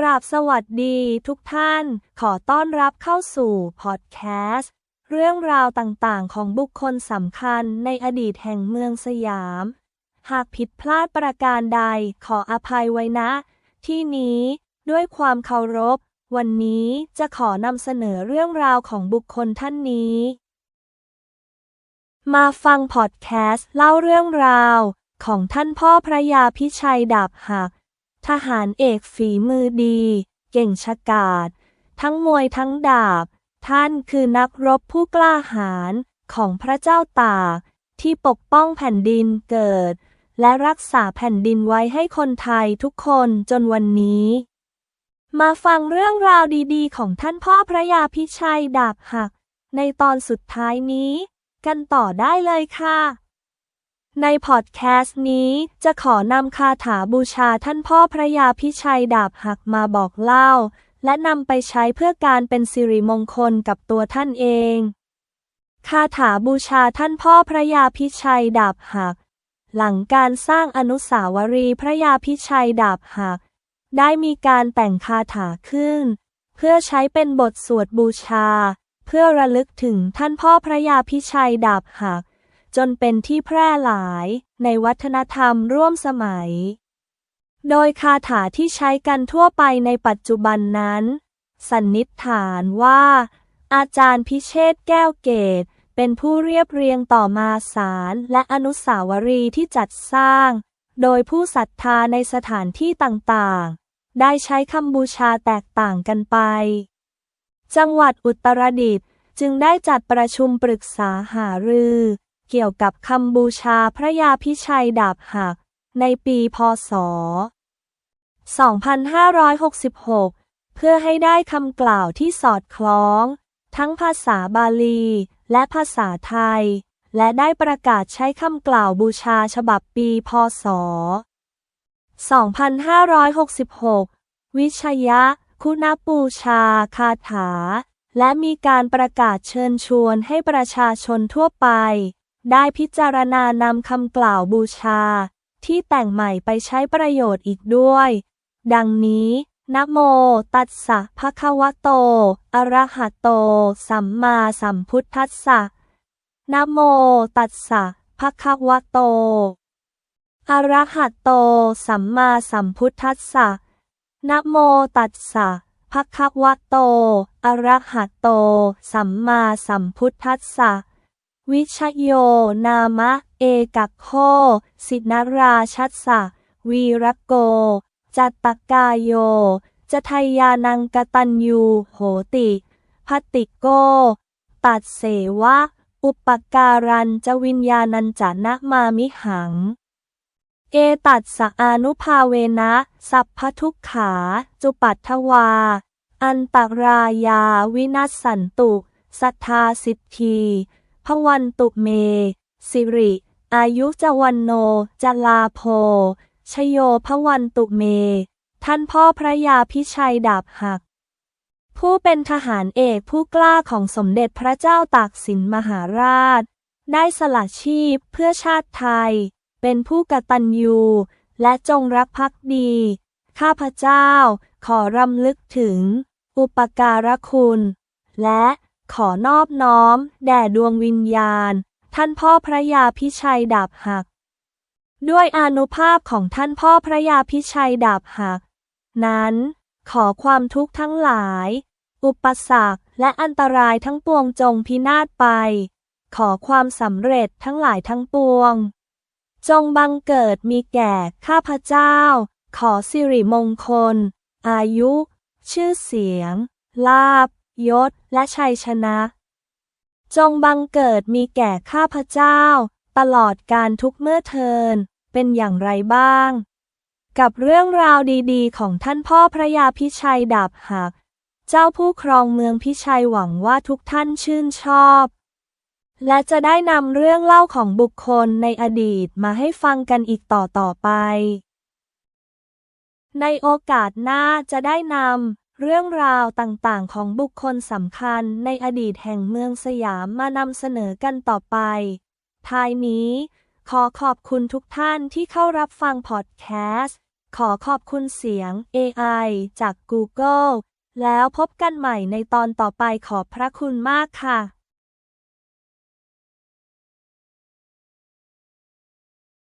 กราบสวัสดีทุกท่าน ขอต้อนรับเข้าสู่พอดแคสต์เรื่องราวต่างๆ ของบุคคลสำคัญในอดีตแห่งเมืองสยาม หากผิดพลาดประการใดขออภัยไว้นะ ที่นี้ด้วยความเคารพ วันนี้จะขอนำเสนอเรื่องราวของบุคคลท่านนี้ มาฟังพอดแคสต์เล่าเรื่องราว ของท่านพ่อพระยาพิชัยดาบหัก ทหารเอกฝีมือดี เก่งฉกาจทั้งมวยทั้งดาบ ท่านคือนักรบผู้กล้าหาญของพระเจ้าตาก ที่ปกป้องแผ่นดินเกิด และรักษาแผ่นดินไว้ให้คนไทยทุกคนจนวันนี้ มาฟังเรื่องราวดีๆ ของท่านพ่อพระยาพิชัยดาบหัก ในตอนสุดท้ายนี้ กันต่อได้เลยค่ะ ในพอดแคสต์นี้จะขอนำคาถาบูชาท่านพ่อพระยาพิชัยดาบหักมาบอกเล่า และนำไปใช้เพื่อการเป็นสิริมงคลกับตัวท่านเอง คาถาบูชาท่านพ่อพระยาพิชัยดาบหัก หลังการสร้างอนุสาวรีย์พระยาพิชัยดาบหัก ได้มีการแต่งคาถาขึ้น เพื่อใช้เป็นบทสวดบูชา เพื่อระลึกถึงท่านพ่อพระยาพิชัยดาบหัก จนเป็นที่แพร่หลายในวัฒนธรรมร่วมสมัย โดยคาถาที่ใช้กันทั่วไปในปัจจุบันนั้น สันนิษฐานว่า อาจารย์พิเชษแก้วเกตเป็นผู้เรียบเรียงต่อมาสารและอนุสาวรีย์ที่จัดสร้าง โดยผู้ศรัทธาในสถานที่ต่างๆ ได้ใช้คำบูชาแตกต่างกันไป จังหวัดอุตรดิตถ์จึงได้จัดประชุมปรึกษาหารือ เกี่ยวกับคำบูชาพระยาพิชัยดาบหัก ในปีพศ 2566 เพื่อให้ได้คำกล่าวที่สอดคล้อง ทั้งภาษาบาลี และภาษาไทย และได้ประกาศใช้คำกล่าวบูชาฉบับปีพศ 2566 วิชยะ คุณปูชาคาถา และมีการประกาศเชิญชวนให้ประชาชนทั่วไป ได้พิจารณานำคำกล่าวบูชา ที่แต่งใหม่ไปใช้ประโยชน์อีกด้วย ดังนี้นะโมตัสสะภะคะวะโต อะระหะโต สัมมาสัมพุทธัสสะนะโมตัสสะภะคะวะโต อะระหะโต สัมมาสัมพุทธัสสะนะโมตัสสะภะคะวะโต อะระหะโต สัมมาสัมพุทธัสสะ วิชโย นามะ เอกัคโค สินราชัสสะ วีรโก จัตตกายโย จะทยานังกตัญญูโหติพัตติโก ตัดเสวะ อุปการันจะวิญญาณัญจนะมามิหัง เอตัดสะอานุภาเวนะ สัพพทุกขา จุปัตถวา อันตรายาวินัสสันตุ สัทธาสิทธี พวันตุเม สิริ อายุจวันโนจลาโพ ชโยพวันตุเม ท่านพ่อพระยาพิชัยดาบหัก ผู้เป็นทหารเอกผู้กล้าของสมเด็จพระเจ้าตากสินมหาราช ได้สละชีพเพื่อชาติไทย เป็นผู้กตัญญูและจงรักภักดี ข้าพเจ้าขอรำลึกถึง อุปการะคุณ และ ขอนอบน้อม แด่ดวงวิญญาณ ท่านพ่อพระยาพิชัยดาบหัก ด้วยอนุภาพของท่านพ่อพระยาพิชัยดาบหัก นั้น ขอความทุกข์ทั้งหลาย อุปสรรคและอันตรายทั้งปวงจงพินาศไป ขอความสำเร็จทั้งหลายทั้งปวง จงบังเกิดมีแก่ข้าพเจ้า ขอสิริมงคล อายุ ชื่อเสียง ลาบ ยศ และชัยชนะ จงบังเกิดมีแก่ข้าพเจ้า ตลอดการทุกเมื่อเทิน เป็นอย่างไรบ้าง กับเรื่องราวดีๆ ของท่านพ่อพระยาพิชัยดาบหัก เจ้าผู้ครองเมืองพิชัยหวังว่าทุกท่านชื่นชอบ และจะได้นำเรื่องเล่าของบุคคลในอดีตมาให้ฟังกันอีกต่อต่อไปในโอกาสหน้าจะได้นำ เรื่องราวต่างๆ ของบุคคลสำคัญในอดีตแห่งเมืองสยามมานำเสนอกันต่อไป ท้ายนี้ ขอขอบคุณทุกท่านที่เข้ารับฟังพอดแคสต์ ขอขอบคุณเสียง AI จาก Google แล้วพบกันใหม่ในตอนต่อไปขอบพระคุณมากค่ะ